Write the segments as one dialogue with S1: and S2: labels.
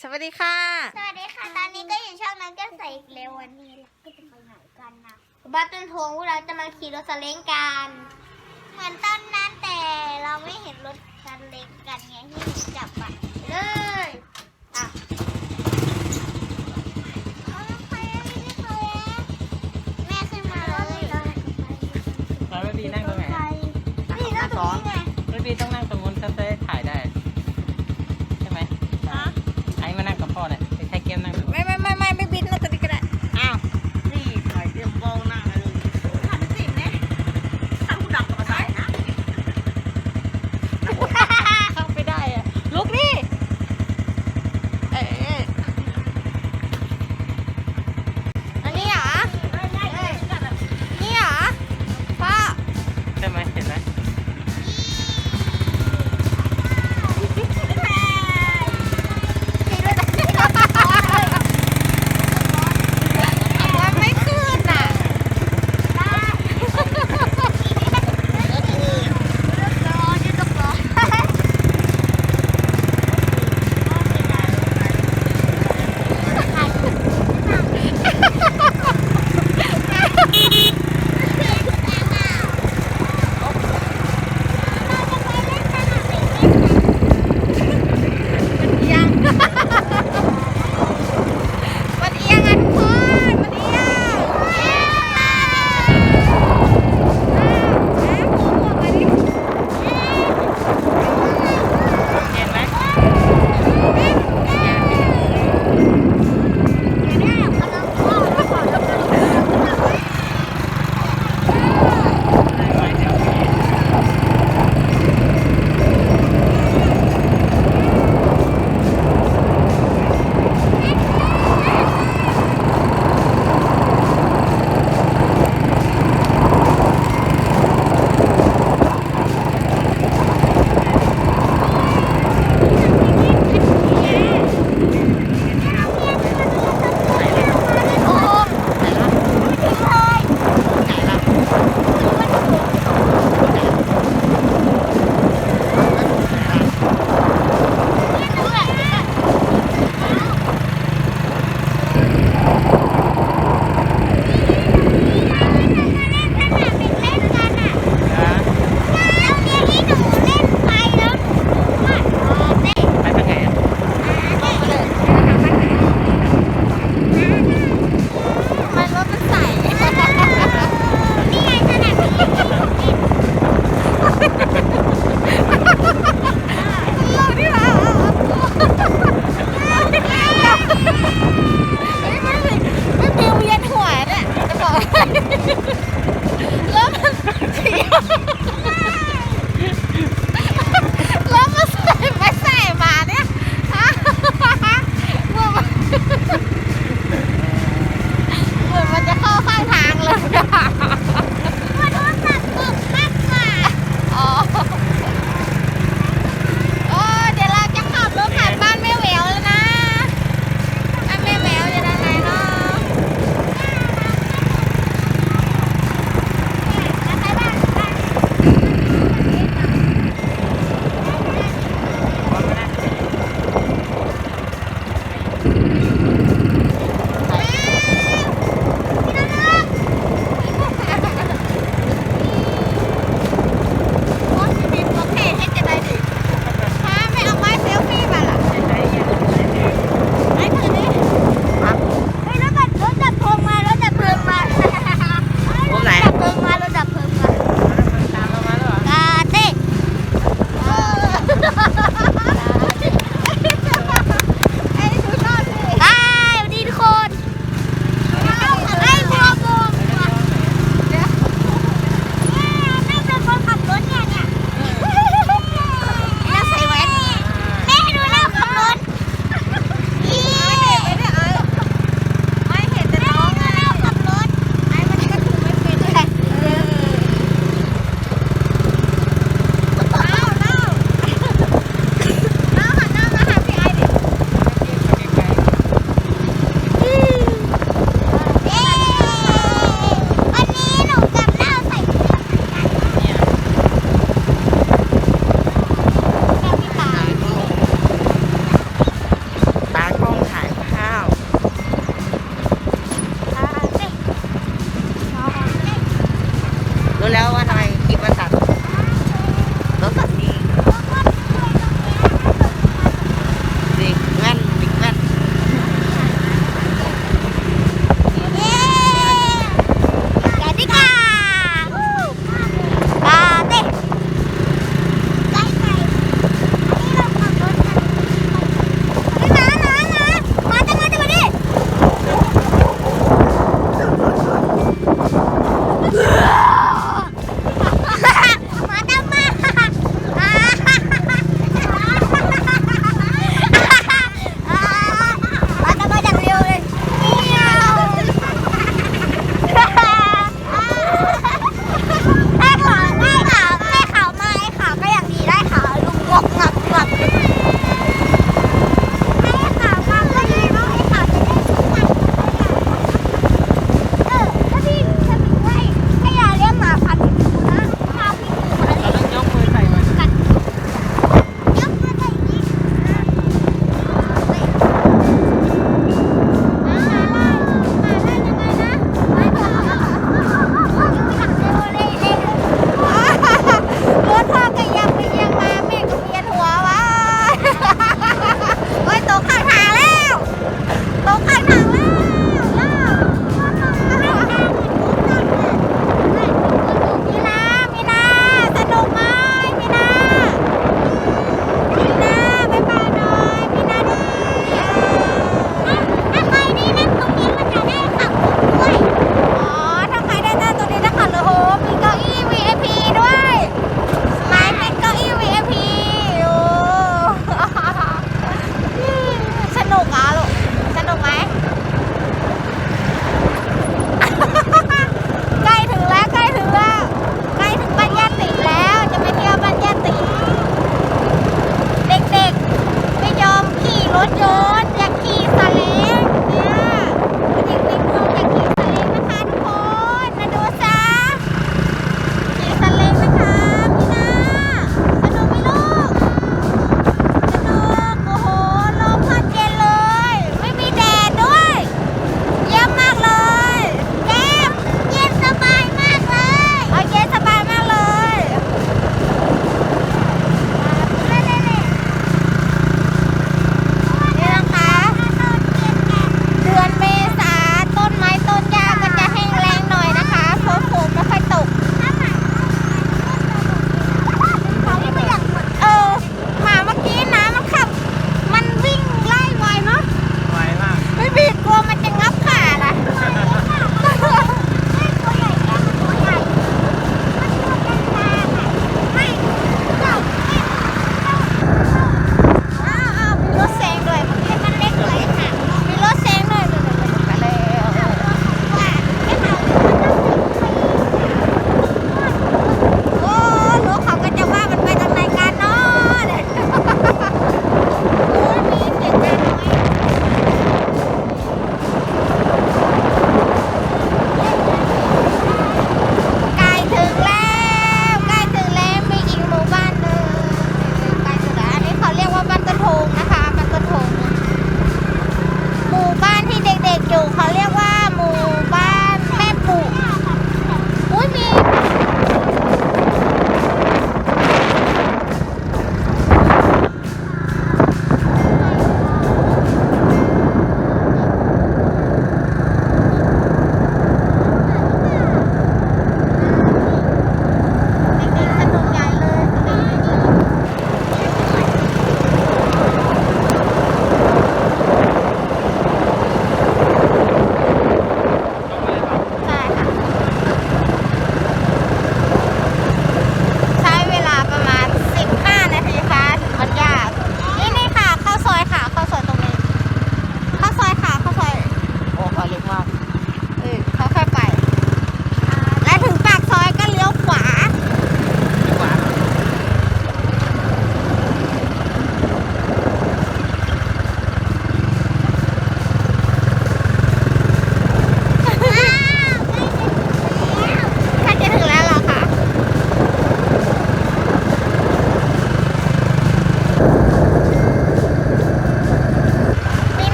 S1: สวัสดีค่ะ
S2: สวัสดีค่ะ ตอนนี้ก็อยู่ช่องน้องแก้วใสอีกแล้ววันนี้เราก็จะไปไหนกันนะบ้านต้นโพงพวกเราจะมาขี่รถซาเล้งกัน เหมือนตอนนั้นแต่เราไม่เห็นรถซาเล้งกันไงที่หนูจับอะเลย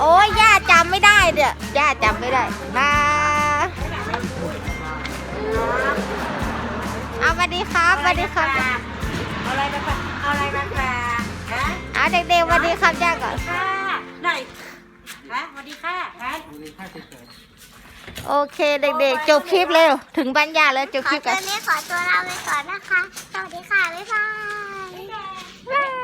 S1: โอ้ยย่าจำไม่ได้เด้อย่าจำไม่ได้นะเอาสวัสดีครับสวัสดีครับ
S3: เอาอะไรมาฝากเอาอะไรมาฝากฮะ
S1: เอาเด็กๆสวัสดีครับย่าก่อน
S3: ค่ะไหนฮะสวัสดีค่ะฮะ
S1: โอเคเด็กๆจบคลิปเร็วถึงบ้านย่าแล้วจบ
S2: ข
S1: ค
S2: อ
S1: ลิป
S2: ตั
S1: กั
S2: วน นี้ขอตัวลาไปก่อนนะคะ สวัสดีค่ะ บ๊ายบาย Bye.